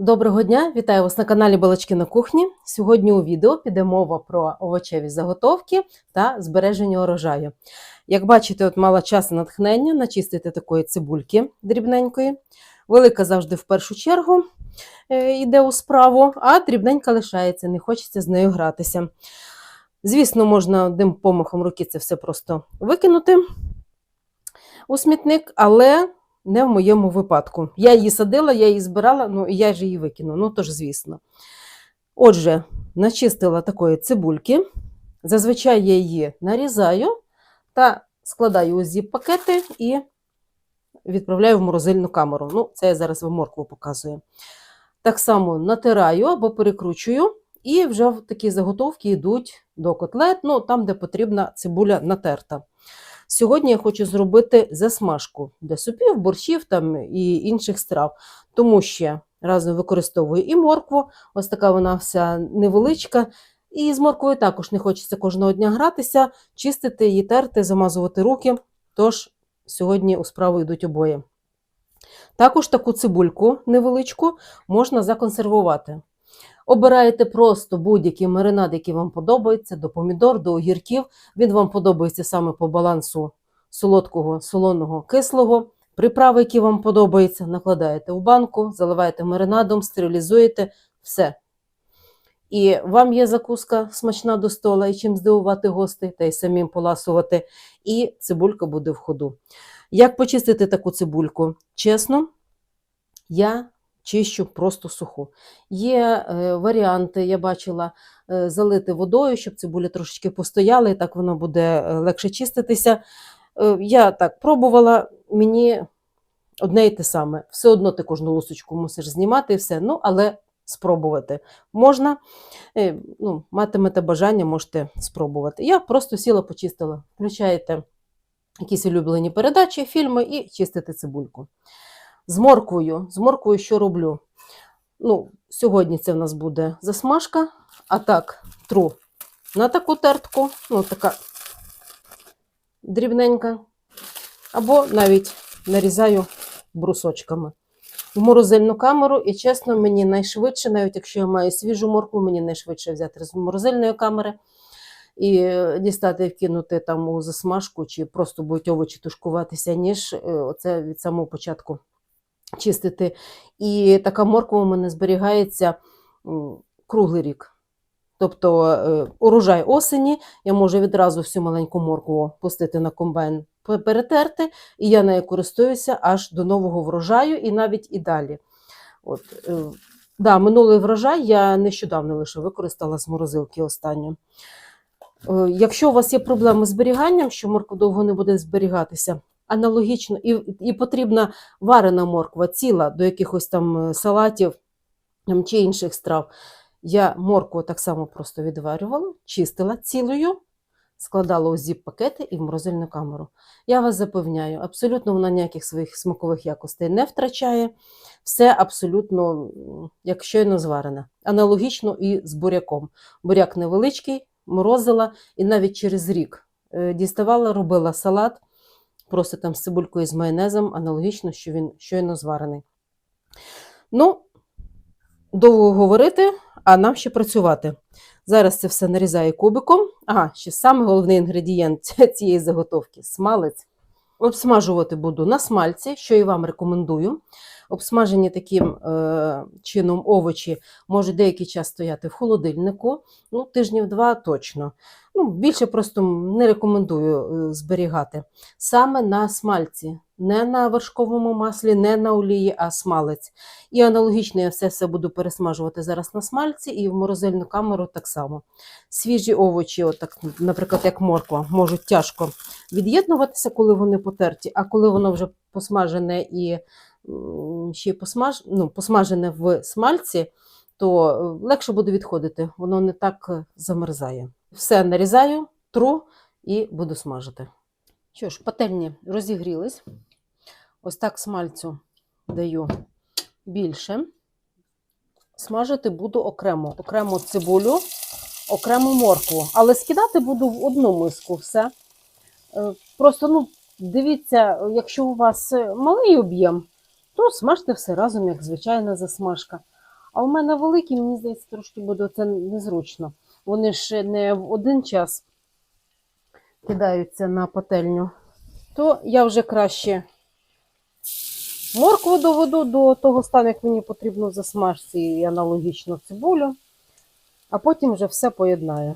Доброго дня, вітаю вас на каналі Балачки на кухні. Сьогодні у відео піде мова про овочеві заготовки та збереження урожаю. Як бачите, от мала час і натхнення начистити такої цибульки дрібненької. Велика завжди в першу чергу е, йде у справу, а дрібненька лишається, не хочеться з нею гратися. Звісно, можна одним помахом руки це все просто викинути у смітник, але не в моєму випадку. Я її садила, я її збирала, ну і я ж її викину. Ну тож, звісно. Отже, начистила такої цибульки. Зазвичай я її нарізаю та складаю у зіп-пакети і відправляю в морозильну камеру. Ну, це я зараз вам моркву показую. Так само натираю або перекручую, і вже в такі заготовки йдуть до котлет, ну там, де потрібна цибуля натерта. Сьогодні я хочу зробити засмажку для супів, борщів там і інших страв, тому що разом використовую і моркву, ось така вона вся невеличка. І з морквою також не хочеться кожного дня гратися, чистити її, терти, замазувати руки. Тож сьогодні у справу йдуть обоє. Також таку цибульку невеличку можна законсервувати. Обираєте просто будь-який маринад, який вам подобається, до помідор, до огірків. Він вам подобається саме по балансу солодкого, солоного, кислого. Приправи, які вам подобаються, накладаєте у банку, заливаєте маринадом, стерилізуєте все. І вам є закуска смачна до стола, і чим здивувати гостей, та й самим поласувати, і цибулька буде в ходу. Як почистити таку цибульку? Чесно, я чищу просто суху. Є е, варіанти, я бачила, е, залити водою, щоб цибуля трошечки постояла, і так воно буде е, легше чиститися. Е, я так пробувала, мені одне і те саме. Все одно ти кожну лусочку мусиш знімати і все. Ну, але спробувати можна. Е, ну, матимете бажання, можете спробувати. Я просто сіла, почистила. Включаєте якісь улюблені передачі, фільми і чистите цибульку. З морквою. З морквою що роблю? Ну, Сьогодні це в нас буде засмажка, а так тру на таку тертку, ну, така дрібненька, або навіть нарізаю брусочками. В морозильну камеру, і чесно, мені найшвидше, навіть якщо я маю свіжу моркву, мені найшвидше взяти з морозильної камери і е, дістати вкинути там у засмажку, чи просто будуть овочі тушкуватися, ніж е, оце від самого початку чистити. І така морква у мене зберігається круглий рік. Тобто е, урожай осені, я можу відразу всю маленьку моркву пустити на комбайн, перетерти, і я нею користуюся аж до нового врожаю і навіть і далі. От, е, да, минулий врожай я нещодавно лише використала з морозилки останню. Е, Якщо у вас є проблеми з зберіганням, що морква довго не буде зберігатися, аналогічно і, і потрібна варена морква ціла до якихось там е, салатів там, чи інших страв. Я моркву так само просто відварювала, чистила цілою, складала у зіп-пакети і в морозильну камеру. Я вас запевняю, абсолютно вона ніяких своїх смакових якостей не втрачає. Все абсолютно як щойно зварене. Аналогічно і з буряком. Буряк невеличкий, морозила і навіть через рік е, діставала, робила салат, просто там з цибулькою з майонезом, аналогічно, що він щойно зварений. Ну, довго говорити, а нам ще працювати. Зараз це все нарізаю кубиком. Ага, ще саме головний інгредієнт цієї заготовки смалець. Обсмажувати буду на смальці, що і вам рекомендую. Обсмажені таким е, чином овочі можуть деякий час стояти в холодильнику, ну, тижнів два точно. Ну, більше просто не рекомендую е, зберігати. Саме на смальці, не на вершковому маслі, не на олії, а смалець. І аналогічно я все все буду пересмажувати зараз на смальці і в морозильну камеру так само. Свіжі овочі, отак, наприклад, як морква, можуть тяжко від'єднуватися, коли вони потерті, а коли воно вже посмажене і ще посмаж, ну, посмажене в смальці, то е, легше буде відходити, воно не так е, замерзає. Все нарізаю, тру і буду смажити. Що ж, пательні розігрілись. Ось так смальцю даю більше. Смажити буду окремо. Окремо цибулю, окремо моркву. Але скидати буду в одну миску все. Е, Просто, ну, дивіться, якщо у вас е, малий об'єм, то смажте все разом, як звичайна засмажка. А у мене великі, мені здається, трошки буде це незручно. Вони ж не в один час кидаються на пательню. То я вже краще моркву доведу до того стану, як мені потрібно засмажці і аналогічно цибулю, а потім вже все поєднаю.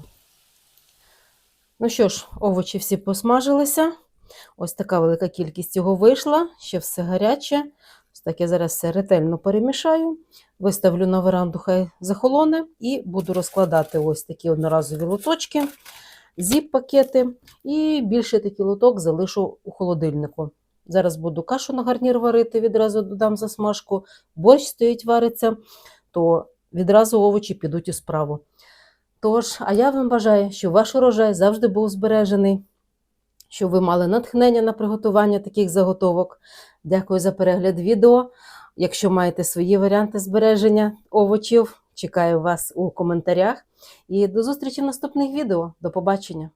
Ну що ж, овочі всі посмажилися. Ось така велика кількість його вийшла, ще все гаряче. Ось так я зараз все ретельно перемішаю, виставлю на веранду, хай захолоне, і буду розкладати ось такі одноразові лоточки, зіп-пакети, і більше такий лоток залишу у холодильнику. Зараз буду кашу на гарнір варити, відразу додам засмажку, борщ стоїть вариться, то відразу овочі підуть у справу. Тож, а я вам бажаю, щоб ваш урожай завжди був збережений, щоб ви мали натхнення на приготування таких заготовок. Дякую за перегляд відео. Якщо маєте свої варіанти збереження овочів, чекаю вас у коментарях. І до зустрічі в наступних відео. До побачення!